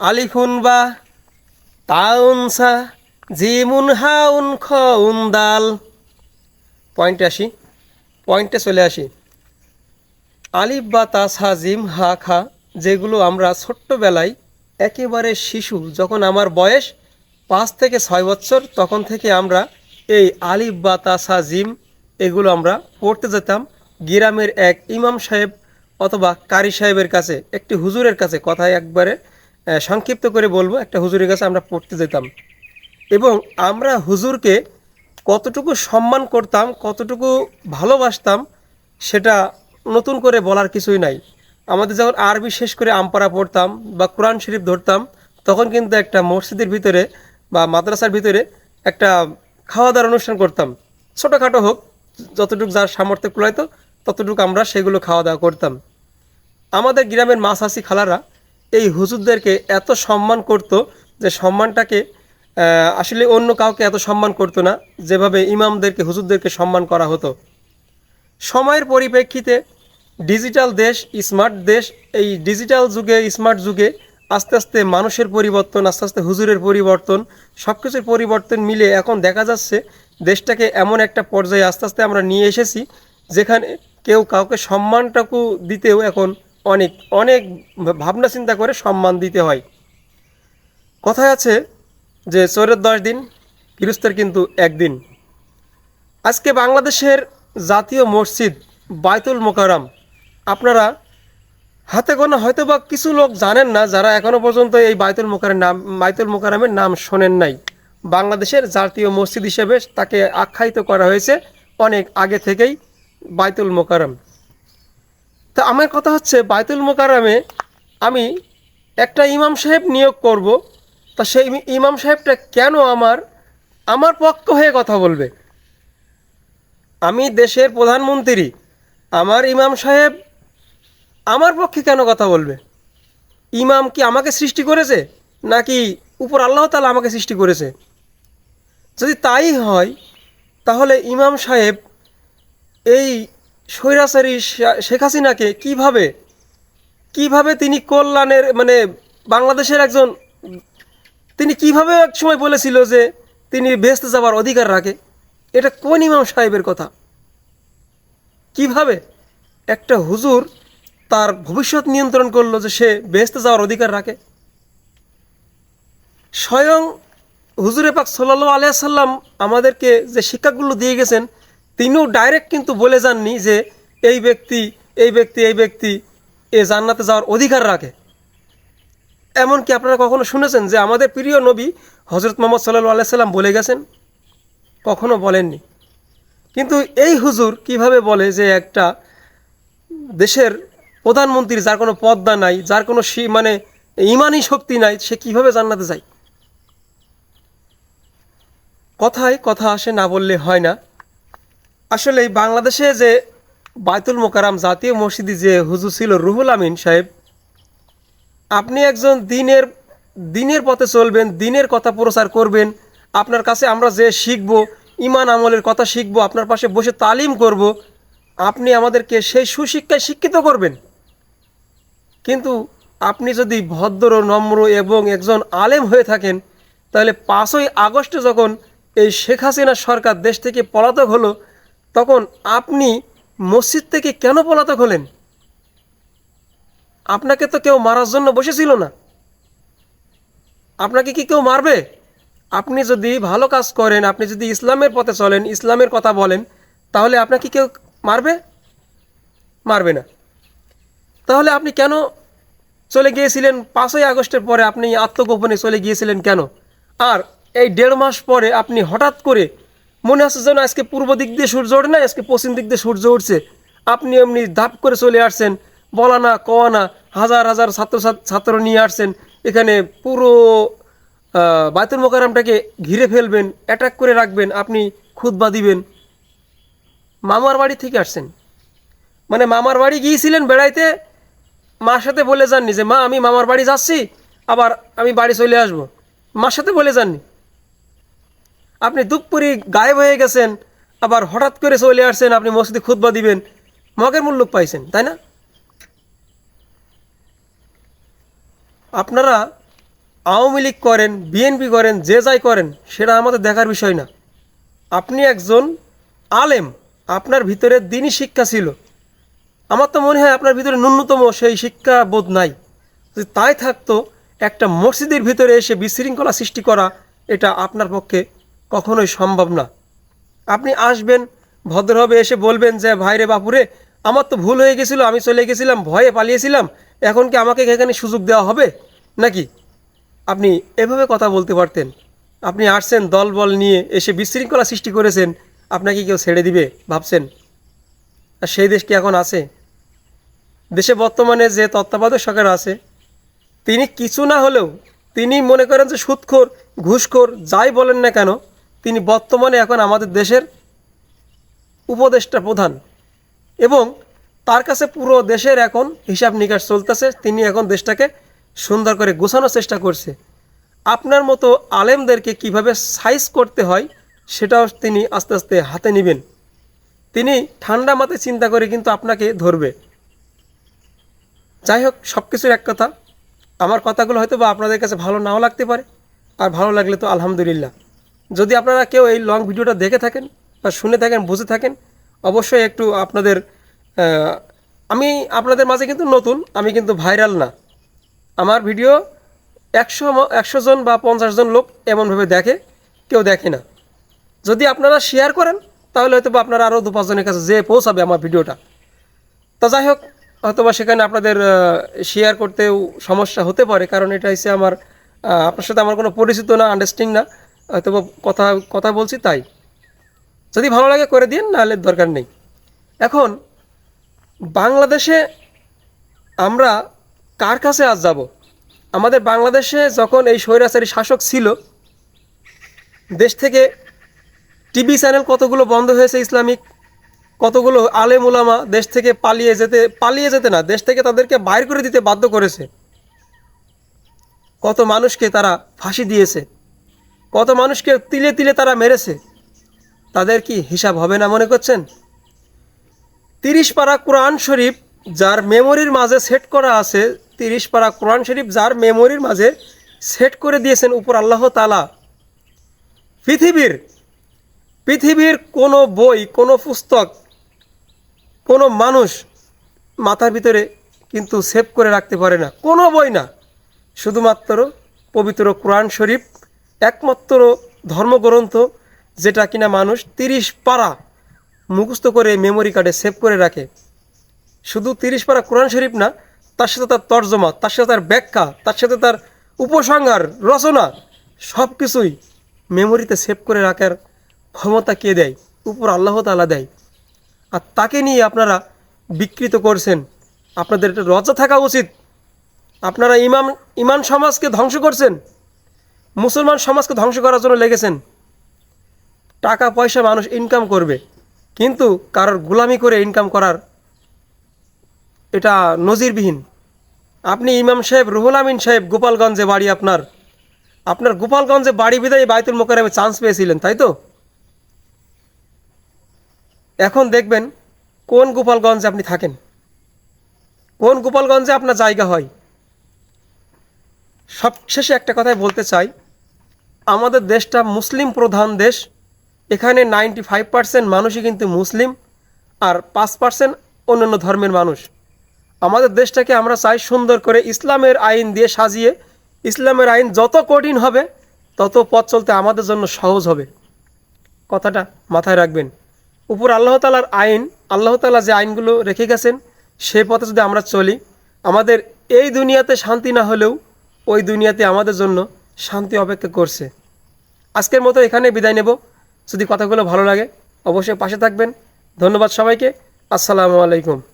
আলিফুন বা তাউনসা জিমুন হাউন খুন দাল। পয়েন্টে আসি। পয়েন্টে চলে আসি। আলিফ বা তাসা জিম হা খা, যেগুলো আমরা ছোট্টবেলায় একেবারে শিশু, যখন আমার বয়স পাঁচ থেকে ছয় বছর, তখন থেকে আমরা এই আলিফ বা তাসা জিম এগুলো আমরা পড়তে যেতাম। গ্রামের এক ইমাম সাহেব অথবা কারি সাহেবের কাছে, একটি হুজুরের কাছে, কথায় একবারে সংক্ষিপ্ত করে বলব, একটা হুজুরের কাছে আমরা পড়তে যেতাম। এবং আমরা হুজুরকে কতটুকু সম্মান করতাম, কতটুকু ভালোবাসতাম, সেটা নতুন করে বলার কিছুই নাই। আমাদের যখন আরবি শেষ করে আমপারা পড়তাম বা কোরআন শরীফ ধরতাম, তখন কিন্তু একটা মসজিদের ভিতরে বা মাদ্রাসার ভিতরে একটা খাওয়া দাওয়ার অনুষ্ঠান করতাম। ছোটোখাটো হোক, যতটুকু যার সামর্থ্য কুলাইতো, ততটুকু আমরা সেগুলো খাওয়া দাওয়া করতাম। আমাদের গ্রামের মাছাসি খালারা এই হুজুরদেরকে এত সম্মান করত যে সম্মানটাকে আসলে অন্য কাউকে এত সম্মান করতো না, যেভাবে ইমামদেরকে, হুজুরদেরকে সম্মান করা হতো। সময়ের পরিপ্রেক্ষিতে ডিজিটাল দেশ, স্মার্ট দেশ, এই ডিজিটাল যুগে, স্মার্ট যুগে আস্তে আস্তে মানুষের পরিবর্তন, আস্তে আস্তে হুজুরের পরিবর্তন সব কিছুর পরিবর্তন মিলে এখন দেখা যাচ্ছে দেশটাকে এমন একটা পর্যায়ে আস্তে আস্তে আমরা নিয়ে এসেছি, যেখানে কেউ কাউকে সম্মানটাকু দিতেও এখন অনেক অনেক ভাবনা চিন্তা করে সম্মান দিতে হয়। কথায় আছে যে, চোরের দশ দিন, গৃহস্থের কিন্তু একদিন। আজকে বাংলাদেশের জাতীয় মসজিদ বাইতুল মোকারম আপনারা হাতে গোনা হয়তো বা কিছু লোক জানেন না, যারা এখনও পর্যন্ত এই বাইতুল মোকারের নাম, বাইতুল মোকারমের নাম শোনেন নাই। বাংলাদেশের জাতীয় মসজিদ হিসেবে তাকে আখ্যায়িত করা হয়েছে অনেক আগে থেকেই বাইতুল মোকারম তা আমার কথা হচ্ছে, বাইতুল মোকারমে আমি একটা ইমাম সাহেব নিয়োগ করব। তা সেই ইমাম সাহেবটা কেন আমার আমার পক্ষ হয়ে কথা বলবে? আমি দেশের প্রধানমন্ত্রী, আমার ইমাম সাহেব আমার পক্ষে কেন কথা বলবে? ইমাম কি আমাকে সৃষ্টি করেছে, নাকি উপর আল্লাহ তালা আমাকে সৃষ্টি করেছে? যদি তাই হয়, তাহলে ইমাম সাহেব এই স্বৈরাচারী শেখ হাসিনাকে কীভাবে কীভাবে তিনি কল্যাণের মানে বাংলাদেশের একজন, তিনি কীভাবে এক সময় বলেছিল যে তিনি বেহেস্তে যাওয়ার অধিকার রাখে? এটা কোন ইমাম সাহেবের কথা? কীভাবে একটা হুজুর তার ভবিষ্যৎ নিয়ন্ত্রণ করল যে সে বেহেস্তে যাওয়ার অধিকার রাখে? স্বয়ং হুজুরে পাক সাল্লাহ আলিয়াল্লাম আমাদেরকে যে শিক্ষাগুলো দিয়ে গেছেন তিনিও ডাইরেক্ট কিন্তু বলে যাননি যে এই ব্যক্তি এই ব্যক্তি এই ব্যক্তি এ জান্নাতে যাওয়ার অধিকার রাখে। এমনকি আপনারা কখনো শুনেছেন যে আমাদের প্রিয় নবী হজরত মোহাম্মদ সাল্লু আলাইসাল্লাম বলে গেছেন? কখনো বলেননি। কিন্তু এই হুজুর কীভাবে বলে যে একটা দেশের প্রধানমন্ত্রীর যার কোনো পদ্মা নাই, যার কোনো মানে ইমানি শক্তি নাই, সে কীভাবে জান্নাতে যায়? কথায় কথা আসে না বললে হয় না। আসলে বাংলাদেশে যে বায়তুল মোকারাম জাতীয় মসজিদে যে হুজুর ছিল রুহুল আমিন সাহেব, আপনি একজন দিনের দিনের পথে চলবেন, দিনের কথা প্রচার করবেন, আপনার কাছে আমরা যে শিখব ইমান আমলের কথা শিখব, আপনার পাশে বসে তালিম করব, আপনি আমাদেরকে সেই সুশিক্ষায় শিক্ষিত করবেন। কিন্তু আপনি যদি ভদ্র, নম্র এবং একজন আলেম হয়ে থাকেন, তাহলে পাঁচই আগস্টে যখন এই শেখ হাসিনা সরকার দেশ থেকে পলাতক হলো তখন আপনি মসজিদ থেকে কেন পলাতক হলেন? আপনাকে তো কেউ মারার জন্য বসেছিল না। আপনাকে কি কেউ মারবে? আপনি যদি ভালো কাজ করেন, আপনি যদি ইসলামের পথে চলেন, ইসলামের কথা বলেন, তাহলে আপনাকে কেউ মারবে? মারবে না। তাহলে আপনি কেন চলে গিয়েছিলেন? পাঁচই আগস্টের পরে আপনি আত্মগোপনে চলে গিয়েছিলেন কেন? আর এই দেড় মাস পরে আপনি হঠাৎ করে মনে হচ্ছে যেন আজকে পূর্ব দিক দিয়ে সূর্য ওঠে না আজকে পশ্চিম দিক দিয়ে সূর্য উঠছে। আপনি এমনি ধাপ করে চলে আসছেন, বলা না, কওয়া না, হাজার হাজার ছাত্র ছাত্র নিয়ে আসছেন, এখানে পুরো বায়তুল মোকারামটাকে ঘিরে ফেলবেন অ্যাটাক করে রাখবেন, আপনি খুদবা দিবেন। মামার বাড়ি থেকে আসছেন। মানে মামার বাড়ি গিয়েছিলেন বেড়াইতে, মার সাথে বলে যাননি যে, মা, আমি মামার বাড়ি যাচ্ছি, আবার আমি বাড়ি চলে আসব। মার সাথে বলে যাননি। আপনি দুপুরি গায়েব হয়ে গেছেন, আবার হঠাৎ করে চলে আসছেন, আপনি মসজিদে খুতবা দিবেন, মগের মূল্য পাইছেন, তাই না? আপনারা আওয়ামী লীগ করেন, বিএনপি করেন, যে যাই করেন, সেটা আমাদের দেখার বিষয় না। আপনি একজন আলেম, আপনার ভিতরে দিনই শিক্ষা ছিল। আমার তো মনে হয় আপনার ভিতরে ন্যূনতম সেই শিক্ষা বোধ নাই। যদি তাই থাকতো একটা মসজিদের ভিতরে এসে বিশৃঙ্খলা সৃষ্টি করা, এটা আপনার পক্ষে কখনোই সম্ভব না। আপনি আসবেন, ভদ্রভাবে এসে বলবেন যে ভাইরে বাপুরে, আমার তো ভুল হয়ে গেছিল, আমি চলে গেছিলাম, ভয়ে পালিয়েছিলাম, এখন কি আমাকে এখানে সুযোগ দেওয়া হবে? নাকি? আপনি এভাবে কথা বলতে পারতেন। আপনি আসছেন দল বল নিয়ে এসে বিশৃঙ্খলা সৃষ্টি করেছেন, আপনাকে কেউ ছেড়ে দিবে, ভাবছেন। আর সেই দেশ কি এখন আছে? দেশে বর্তমানে যে তত্ত্বাবধায়ক সরকার আছে, তিনি কিছু না হলেও তিনি মনে করেন যে সুদখোর ঘুষখোর, যাই বলেন না কেন তিনি বর্তমানে এখন আমাদের দেশের উপদেষ্টা প্রধান এবং তার কাছে পুরো দেশের এখন হিসাব নিকাশ চলতেছে। তিনি এখন দেশটাকে সুন্দর করে গোছানোর চেষ্টা করছে। আপনার মতো আলেমদেরকে কীভাবে সাইজ করতে হয় সেটাও তিনি আস্তে আস্তে হাতে নেবেন। তিনি ঠান্ডা মাথায় চিন্তা করে কিন্তু আপনাকে ধরবে। যাই হোক সব কিছুর এক কথা। আমার কথাগুলো হয়তো বা আপনাদের কাছে ভালো নাও লাগতে পারে। আর ভালো লাগলে তো আলহামদুলিল্লাহ। যদি আপনারা কেউ এই লং ভিডিওটা দেখে থাকেন বা শুনে থাকেন, বুঝে থাকেন, অবশ্যই একটু আপনাদের আমি আপনাদের মাঝে কিন্তু নতুন, আমি কিন্তু ভাইরাল না। আমার ভিডিও একশো একশো জন বা পঞ্চাশ জন লোক এমনভাবে দেখে, কেউ দেখে না। যদি আপনারা শেয়ার করেন, তাহলে হয়তো বা আপনারা আরও দু পাঁচজনের কাছে যে পৌঁছাবে আমার ভিডিওটা তো যাই হোক, হয়তোবা সেখানে আপনাদের শেয়ার করতেও সমস্যা হতে পারে, কারণ এটা হচ্ছে আমার আপনার সাথে আমার কোনো পরিচিত না আন্ডারস্ট্যান্ডিং না। হয়তো কথা কথা বলছি তাই। যদি ভালো লাগে করে দিন, নাহলে দরকার নেই। এখন, বাংলাদেশে আমরা কার কাছে আজ যাব? আমাদের বাংলাদেশে যখন এই স্বৈরাচারী শাসক ছিল, দেশ থেকে টিভি চ্যানেল কতগুলো বন্ধ হয়েছে ইসলামিক, কতগুলো আলেম উলামা দেশ থেকে পালিয়ে যেতে পালিয়ে যেতে না, দেশ থেকে তাদেরকে বাইর করে দিতে বাধ্য করেছে। কত মানুষকে তারা ফাঁসি দিয়েছে। কত মানুষকে তিলে তিলে তারা মেরেছে। তাদের কি হিসাব হবে না মনে করছেন? তিরিশ পারা কোরআন শরীফ যার মেমোরির মাঝে সেট করা আছে, তিরিশ পারা কোরআন শরীফ যার মেমোরির মাঝে সেট করে দিয়েছেন উপর আল্লাহ তালা পৃথিবীর পৃথিবীর কোনো বই, কোনো পুস্তক, কোনো মানুষ মাথার ভিতরে কিন্তু সেভ করে রাখতে পারে না। কোনো বই না, শুধুমাত্র পবিত্র কোরআন শরীফ একমাত্র ধর্মগ্রন্থ যেটা কিনা মানুষ তিরিশ পারা মুখস্থ করে মেমোরি কার্ডে সেভ করে রাখে। শুধু তিরিশ পারা কোরআন শরীফ না, তার সাথে তার তর্জমা, তার সাথে তার ব্যাখ্যা, তার সাথে তার উপসংহার, রচনা সব কিছুই মেমোরিতে সেভ করে রাখার ক্ষমতা কে দেয়? উপর আল্লাহ তালা দেয়। আর তাকে নিয়ে আপনারা বিকৃত করছেন। আপনাদের এটা লজ্জা থাকা উচিত। আপনারা ইমাম ইমান সমাজকে ধ্বংস করছেন। মুসলমান সমাজকে ধ্বংস করার জন্য লেগেছেন। টাকা, পয়সা মানুষ ইনকাম করবে। কিন্তু কারোর গোলামি করে ইনকাম করার এটা নজিরবিহীন। আপনি ইমাম সাহেব, রুহুল আমিন সাহেব, গোপালগঞ্জে বাড়ি আপনার। আপনার গোপালগঞ্জে বাড়ি বিদায় বাইতুল মোকারমে চান্স পেয়েছিলেন, তাই তো? এখন দেখবেন কোন গোপালগঞ্জে আপনি থাকেন? কোন গোপালগঞ্জে আপনার জায়গা হয়? সবশেষে একটা কথাই বলতে চাই আমাদের দেশটা মুসলিম প্রধান দেশ। এখানে নাইনটি ফাইভ পার্সেন্ট মানুষই কিন্তু মুসলিম আর পাঁচ পার্সেন্ট অন্যান্য ধর্মের মানুষ। আমাদের দেশটাকে আমরা চাই সুন্দর করে ইসলামের আইন দিয়ে সাজিয়ে, ইসলামের আইন যত কঠিন হবে, তত পথ চলতে আমাদের জন্য সহজ হবে। কথাটা মাথায় রাখবেন। উপর আল্লাহ তালার আইন, আল্লাহ তালা যে আইনগুলো রেখে গেছেন, সে পথে যদি আমরা চলি, আমাদের এই দুনিয়াতে শান্তি না হলেও ওই দুনিয়াতে আমাদের জন্য শান্তি অপেক্ষা করছে। আজকের মতো এখানে বিদায় নেব। যদি কথাগুলো ভালো লাগে, অবশ্যই পাশে থাকবেন। ধন্যবাদ সবাইকে। আসসালামু আলাইকুম।